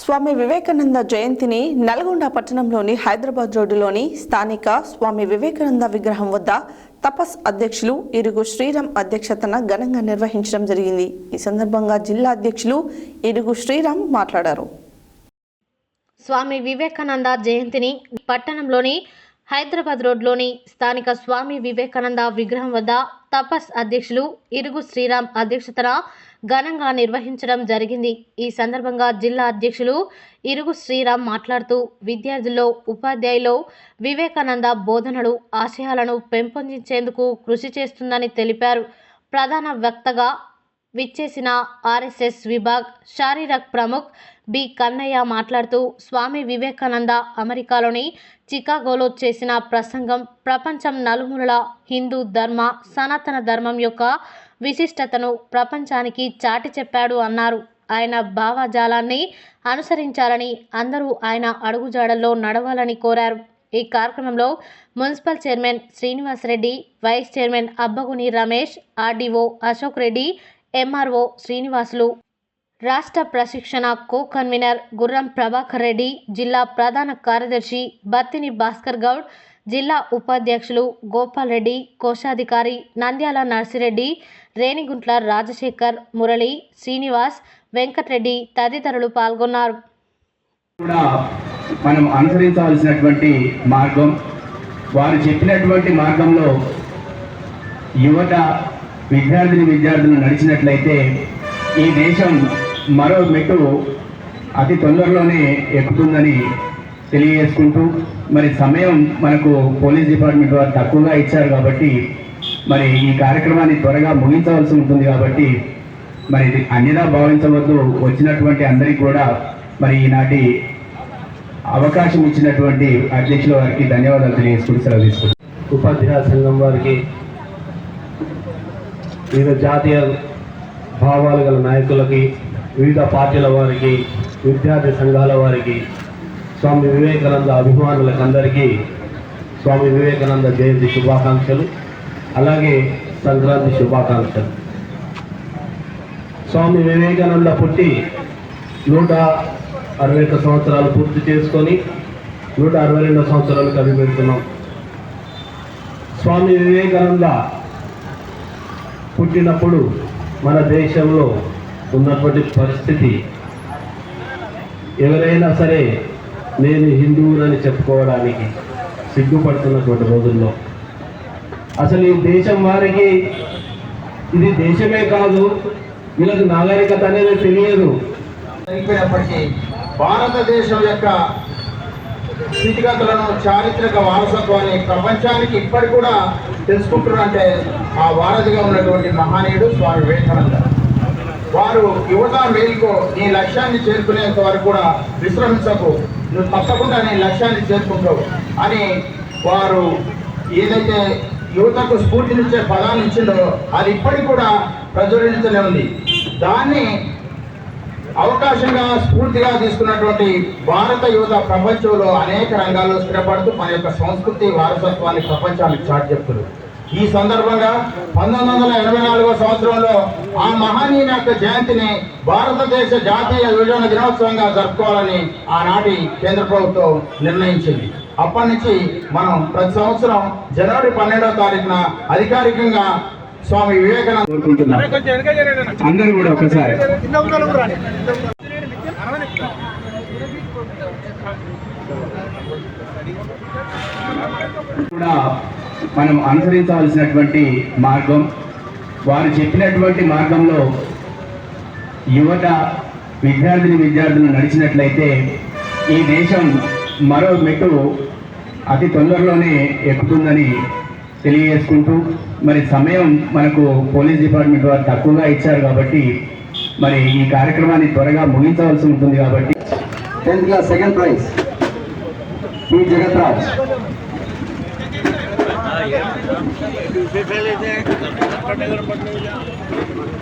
స్వామి వివేకానంద జయంతిని నల్గొండ పట్టణంలోని హైదరాబాద్ రోడ్డులోని స్థానిక స్వామి వివేకానంద విగ్రహం వద్ద తపస్ అధ్యక్షులు ఇరుగు శ్రీరామ్ అధ్యక్షతన ఘనంగా నిర్వహించడం జరిగింది. ఈ సందర్భంగా జిల్లా అధ్యక్షులు ఇరుగు శ్రీరామ్ మాట్లాడారు. స్వామి వివేకానంద జయంతిని పట్టణంలోని హైదరాబాద్ రోడ్లోని స్థానిక స్వామి వివేకానంద విగ్రహం వద్ద తపస్ అధ్యక్షులు ఇరుగు శ్రీరామ్ అధ్యక్షతన ఘనంగా నిర్వహించడం జరిగింది. ఈ సందర్భంగా జిల్లా అధ్యక్షులు ఇరుగు శ్రీరామ్ మాట్లాడుతూ విద్యార్థుల్లో ఉపాధ్యాయుల్లో వివేకానంద బోధనలు ఆశయాలను పెంపొందించేందుకు కృషి చేస్తుందని తెలిపారు. ప్రధాన వక్తగా విచ్చేసిన ఆర్ఎస్ఎస్ విభాగ్ శారీరక్ ప్రముఖ్ బి. కన్నయ్య మాట్లాడుతూ స్వామి వివేకానంద అమెరికాలోని చికాగోలో చేసిన ప్రసంగం ప్రపంచం నలుమూలల హిందూ ధర్మ సనాతన ధర్మం యొక్క విశిష్టతను ప్రపంచానికి చాటి చెప్పాడు అన్నారు. ఆయన భావజాలాన్ని అనుసరించాలని అందరూ ఆయన అడుగుజాడల్లో నడవాలని కోరారు. ఈ కార్యక్రమంలో municipal chairman Srinivasa Reddy vice chairman Abbaguni Ramesh RDO Ashok Reddy MRO Srinivasulu రాష్ట్ర ప్రశిక్షణ కో కన్వీనర్ గుర్రం ప్రభాకర్ రెడ్డి జిల్లా ప్రధాన కార్యదర్శి బత్తిని భాస్కర్ గౌడ్ జిల్లా ఉపాధ్యక్షులు గోపాల్ రెడ్డి కోశాధికారి నంద్యాల నర్సిరెడ్డి రేణిగుంట్ల రాజశేఖర్ మురళి శ్రీనివాస్ వెంకట్రెడ్డి తదితరులు పాల్గొన్నారు. కూడా మనం అనుసరించవలసినటువంటి మార్గం వారు చెప్పినటువంటి మార్గంలో యువత విద్యార్థిని విద్యార్థులు నడిచినట్లయితే ఈ దేశం మరో మెట్టు అతి తొందరలోనే ఎక్కుతుందని తెలియజేసుకుంటూ మరి సమయం మనకు పోలీస్ డిపార్ట్మెంట్ వారు తక్కువగా ఇచ్చారు కాబట్టి మరి ఈ కార్యక్రమాన్ని త్వరగా ముగించవలసి ఉంటుంది కాబట్టి మరి ఇది అన్యదా భావించవద్దు. వచ్చినటువంటి అందరికీ కూడా మరి ఈనాటి అవకాశం ఇచ్చినటువంటి అధ్యక్షుల వారికి ధన్యవాదాలు తెలియజేసుకుని సెలవు తీసుకుంటాం ఉపాధ్యాయ సంఘం వారికి వివిధ జాతీయ భావాలు గల నాయకులకి వివిధ పార్టీల వారికి విద్యార్థి సంఘాల వారికి స్వామి వివేకానంద అభిమానులకు అందరికీ స్వామి వివేకానంద జయంతి శుభాకాంక్షలు. అలాగే సంక్రాంతి శుభాకాంక్షలు. స్వామి వివేకానంద పుట్టి నూట అరవై ఒక్క సంవత్సరాలు పూర్తి చేసుకొని నూట అరవై రెండు సంవత్సరాలు కవి పెడుతున్నాం. స్వామి వివేకానంద పుట్టినప్పుడు మన దేశంలో ఉన్నటువంటి పరిస్థితి ఎవరైనా సరే నేను హిందువునని చెప్పుకోవడానికి సిగ్గుపడుతున్నటువంటి రోజుల్లో అసలు ఈ దేశం వారికి ఇది దేశమే కాదు వీళ్ళకి నాగరికత అనేది తెలియదు. జరిగిపోయినప్పటికీ భారతదేశం యొక్క స్థితిగతులను చారిత్రక వారసత్వాన్ని ప్రపంచానికి ఇప్పటికి కూడా తెలుసుకుంటున్నారంటే ఆ వారధిగా ఉన్నటువంటి మహనీయుడు స్వామి వివేకానంద. వారు యువత మేలుకో నీ లక్ష్యాన్ని చేరుకునేంత వరకు కూడా విశ్రమించకు. నువ్వు తప్పకుండా నీ లక్ష్యాన్ని చేరుకుంటావు అని వారు ఏదైతే యువతకు స్ఫూర్తినిచ్చే ఫలాన్ని ఇచ్చిందో అది ఇప్పటికి కూడా ప్రజ్వలించనే ఉంది. దాన్ని అవకాశంగా స్ఫూర్తిగా తీసుకున్నటువంటి భారత యువత ప్రపంచంలో అనేక రంగాల్లో స్థిరపడుతూ మన యొక్క సంస్కృతి వారసత్వాన్ని ప్రపంచానికి చాటి చెప్తున్నారు. ఈ సందర్భంగా పంతొమ్మిది వందల ఎనభై నాలుగో సంవత్సరంలో ఆ మహనీయుని యొక్క జయంతిని భారతదేశ జాతీయ యువజన దినోత్సవంగా జరుపుకోవాలని ఆనాటి కేంద్ర ప్రభుత్వం నిర్ణయించింది. అప్పటి నుంచి మనం ప్రతి సంవత్సరం జనవరి పన్నెండవ తారీఖున అధికారికంగా స్వామి వివేకానంద కోరుకుంటున్నాం. అందరూ కూడా ఒకసారి కూడా మనం అనుసరించాల్సినటువంటి మార్గం వారు చెప్పినటువంటి మార్గంలో యువత విద్యార్థిని విద్యార్థులు నడిచినట్లయితే ఈ దేశం మరో మెట్టు అతి తొందరలోనే ఎక్కుతుందని తెలియజేసుకుంటూ మరి సమయం మనకు పోలీస్ డిపార్ట్మెంట్ వారు తక్కువగా ఇచ్చారు కాబట్టి మరి ఈ కార్యక్రమాన్ని త్వరగా ముగించవలసి ఉంటుంది కాబట్టి. Tenth class second prize P. Jagatraj. हाँ, पहले कितना पटनागर पटना जा